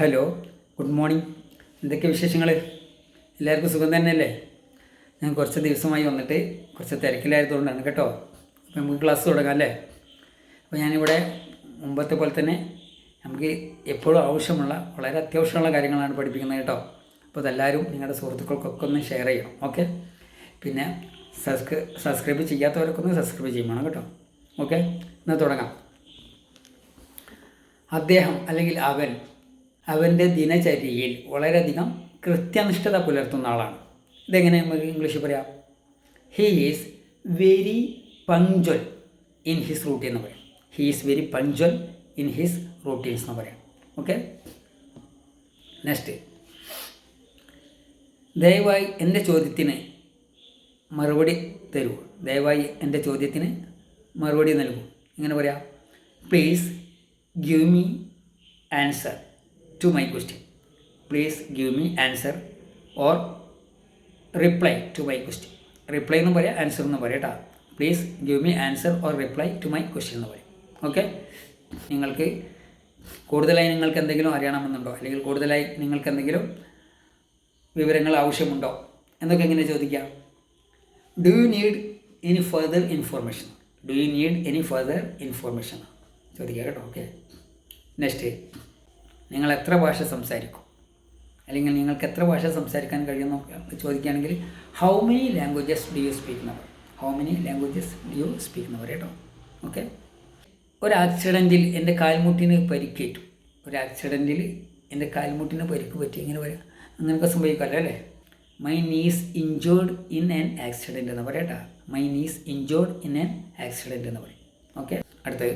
Hello good morning എന്തൊക്കെ വിശേഷങ്ങൾ എല്ലാവർക്കും സുഖം തന്നെയല്ലേ? ഞാൻ കുറച്ച് ദിവസമായി വന്നിട്ട് കുറച്ച് തിരക്കിലായതുകൊണ്ടാണ് കേട്ടോ. അപ്പോൾ നമുക്ക് ക്ലാസ് തുടങ്ങാം അല്ലേ? അപ്പോൾ ഞാനിവിടെ മുമ്പത്തെ പോലെ തന്നെ നമുക്ക് എപ്പോഴും ആവശ്യമുള്ള വളരെ അത്യാവശ്യമുള്ള കാര്യങ്ങളാണ് പഠിപ്പിക്കുന്നത് കേട്ടോ. അപ്പോൾ അതെല്ലാവരും നിങ്ങളുടെ സുഹൃത്തുക്കൾക്കൊക്കെ ഒന്ന് ഷെയർ ചെയ്യണം ഓക്കെ പിന്നെ സബ്സ്ക്രൈ സബ്സ്ക്രൈബ് ചെയ്യാത്തവരൊക്കെ ഒന്ന് സബ്സ്ക്രൈബ് ചെയ്യണം കേട്ടോ ഓക്കെ എന്നാൽ തുടങ്ങാം. അദ്ദേഹം അല്ലെങ്കിൽ അവൻ അവന്റെ ദിനചര്യയിൽ വളരെയധികം കൃത്യനിഷ്ഠത പുലർത്തുന്ന ആളാണ്. ഇതെങ്ങനെ നമുക്ക് ഇംഗ്ലീഷിൽ പറയാം? He is very punctual in his routine എന്ന് പറയാം. He is very punctual in his routines എന്ന് പറയാം. ഓക്കെ നെക്സ്റ്റ് ദയവായി എന്റെ ചോദ്യത്തിന് മറുപടി തരൂ. ദയവായി എന്റെ ചോദ്യത്തിന് മറുപടി നൽകൂ. ഇങ്ങനെ പറയാം. Please give me answer to my question please give me answer or reply to my question reply എന്ന് പറയാം ആൻസർ എന്ന് പറയാം കേട്ടോ please give me answer or reply to my question എന്ന് പറയും. ഓക്കെ നിങ്ങൾക്ക് കൂടുതലായി നിങ്ങൾക്ക് എന്തെങ്കിലും അറിയണമെന്നുണ്ടോ? അല്ലെങ്കിൽ കൂടുതലായി നിങ്ങൾക്ക് എന്തെങ്കിലും വിവരങ്ങൾ ആവശ്യമുണ്ടോ? എന്നൊക്കെ എങ്ങനെ ചോദിക്കാം? Do you need any further information do you need any further information ചോദിക്കാം കേട്ടോ. ഓക്കെ നെക്സ്റ്റ് നിങ്ങൾ എത്ര ഭാഷ സംസാരിക്കും? അല്ലെങ്കിൽ നിങ്ങൾക്ക് എത്ര ഭാഷ സംസാരിക്കാൻ കഴിയുമെന്ന് ചോദിക്കുകയാണെങ്കിൽ how many languages do you speak നവർ how many languages do you speak നവർ കേട്ടോ? ഓക്കെ ഒരു ആക്സിഡന്റിൽ എന്റെ കാൽമുട്ടിന് പരിക്കേറ്റു. ഒരു ആക്സിഡന്റിൽ എന്റെ കാൽമുട്ടിന് പരിക്ക് പറ്റി. ഇങ്ങനെ വരാം. അങ്ങനെയൊക്കെ സംഭവിക്കാമല്ലോ അല്ലേ? My niece injured in an accident എന്ന് പറയട്ടാ my niece injured in an accident എന്ന് പറയും. ഓക്കെ അടുത്തത്.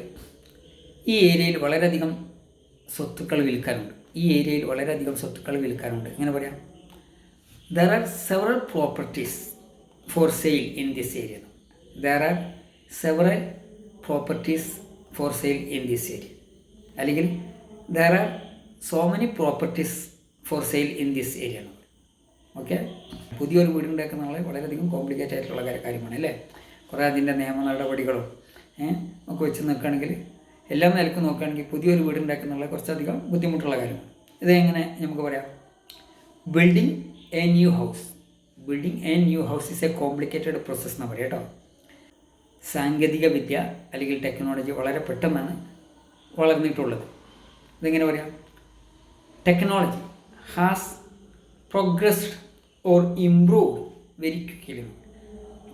ഈ ഏരിയയിൽ വളരെയധികം സ്വത്തുക്കൾ വിൽക്കാനുണ്ട്. ഈ ഏരിയയിൽ വളരെയധികം സ്വത്തുക്കൾ വിൽക്കാനുണ്ട്. ഇങ്ങനെ പറയാം? There are several properties for sale in this area there are several properties for sale in this area അല്ലെങ്കിൽ there are so many properties for sale in this area okay പുതിയൊരു വീടുണ്ടാക്കുന്ന ആളെ വളരെയധികം കോംപ്ലിക്കേറ്റ് ആയിട്ടുള്ള കാര്യമാണ് അല്ലേ? കുറേ അതിന്റെ നിയമ നടപടികളും ഒക്കെ വെച്ച് നോക്കുകയാണെങ്കിൽ എല്ലാം നിലയ്ക്ക് നോക്കുകയാണെങ്കിൽ പുതിയൊരു വീട് ഉണ്ടാക്കുന്നുള്ള കുറച്ചധികം ബുദ്ധിമുട്ടുള്ള കാര്യം. ഇത് എങ്ങനെ നമുക്ക് പറയാം? Building a new house building a new house is a complicated process എന്ന് പറയാം കേട്ടോ സാങ്കേതിക വിദ്യ അല്ലെങ്കിൽ ടെക്നോളജി വളരെ പെട്ടെന്നാണ് വളർന്നിട്ടുള്ളത്. ഇതെങ്ങനെ പറയാം? Technology has progressed or improved very quickly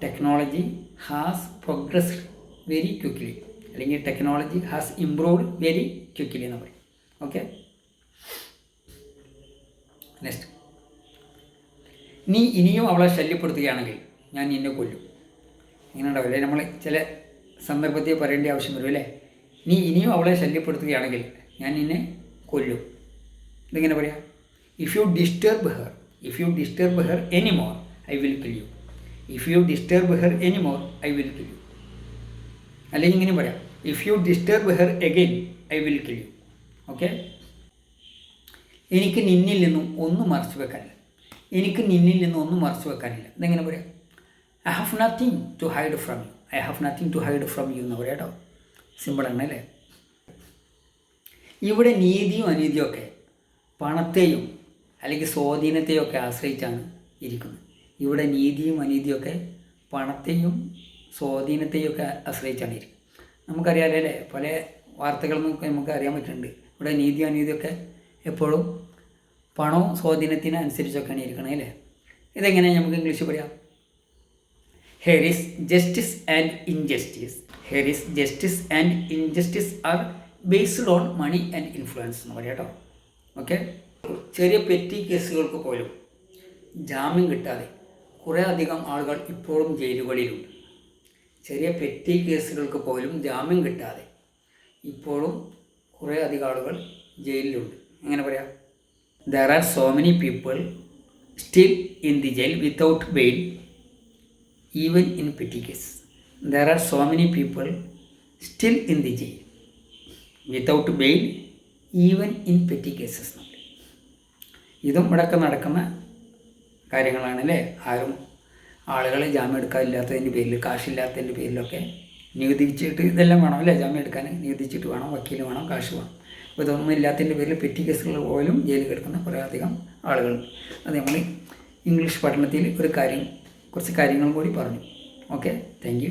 technology has progressed very quickly അല്ലെങ്കിൽ technology has improved very quickly എന്ന് പറയും. ഓക്കെ നെക്സ്റ്റ് നീ ഇനിയും അവളെ ശല്യപ്പെടുത്തുകയാണെങ്കിൽ ഞാൻ നിന്നെ കൊല്ലും. ഇങ്ങനെ ഉണ്ടാവില്ലേ നമ്മൾ ചില സന്ദർഭത്തിൽ പറയേണ്ട ആവശ്യം വരും അല്ലേ? നീ ഇനിയും അവളെ ശല്യപ്പെടുത്തുകയാണെങ്കിൽ ഞാൻ നിന്നെ കൊല്ലും. ഇതിങ്ങനെ പറയാം? If you disturb her if you disturb her any more I will kill you if you disturb her any more I will kill you അല്ലെങ്കിൽ ഇങ്ങനെ പറയാം if you disturb her again I will kill you okay എനിക്ക് നിന്നിൽ നിന്നും ഒന്നും മറച്ചു വെക്കാനില്ല. എനിക്ക് നിന്നിൽ നിന്നും ഒന്നും മറച്ചു വെക്കാനില്ല. ഇതെങ്ങനെ പറയാം? I have nothing to hide from you I have nothing to hide from you എന്ന് പറയാം കേട്ടോ സിമ്പിളാണ് അല്ലേ? ഇവിടെ നീതിയും അനീതിയും ഒക്കെ പണത്തെയും അല്ലെങ്കിൽ സ്വാധീനത്തെയും ഒക്കെ ആശ്രയിച്ചാണ് ഇരിക്കുന്നത്. ഇവിടെ നീതിയും അനീതിയും ഒക്കെ പണത്തെയും സ്വാധീനത്തെയും ഒക്കെ ആശ്രയിച്ചാണ് ഇരിക്കും നമുക്കറിയാലോ അല്ലേ പല വാർത്തകളും നമുക്ക് അറിയാൻ പറ്റുന്നുണ്ട്. ഇവിടെ നീതി അനീതിയൊക്കെ എപ്പോഴും പണവും സ്വാധീനത്തിന് അനുസരിച്ചൊക്കെയാണ് ഇരിക്കണത് അല്ലേ? ഇതെങ്ങനെ നമുക്ക് ഇംഗ്ലീഷിൽ പറയാം is justice and injustice is justice and injustice are based on money and influence എന്ന് പറയാം കേട്ടോ. ഓക്കെ ചെറിയ പെറ്റി കേസുകൾക്ക് പോലും ജാമ്യം കിട്ടാതെ കുറേ അധികം ആളുകൾ ഇപ്പോഴും ജയിലുകളിലുണ്ട്. ചെറിയ പെറ്റി കേസുകൾക്ക് പോലും ജാമ്യം കിട്ടാതെ ഇപ്പോഴും കുറേ അധികം ആളുകൾ ജയിലിലുണ്ട്. എങ്ങനെ പറയാം? There are so many people still in the jail without bail even in petty case there are so many people still in the jail without bail even in petty cases ഇതും ഇവിടെയൊക്കെ നടക്കുന്ന കാര്യങ്ങളാണ് അല്ലേ? ആരും ആളുകളെ ജാമ്യം എടുക്കാനില്ലാത്തതിന്റെ പേരിൽ കാശില്ലാത്തതിന്റെ പേരിലൊക്കെ നികുതിച്ചിട്ട് ഇതെല്ലാം വേണം അല്ലേ? ജാമ്യം എടുക്കാൻ നികുതിച്ചിട്ട് വേണം വക്കീൽ വേണം കാശ് വേണം. അപ്പോൾ ഇതൊന്നും ഇല്ലാത്തതിന്റെ പേരിൽ പെറ്റി കേസുകൾ പോലും ജയിലിൽ കിടക്കുന്ന കുറേ അധികം ആളുകളുണ്ട് അത് നമ്മൾ ഇംഗ്ലീഷ് പഠനത്തിൽ ഒരു കാര്യം കുറച്ച് കാര്യങ്ങളും കൂടി പറഞ്ഞു. ഓക്കെ? താങ്ക്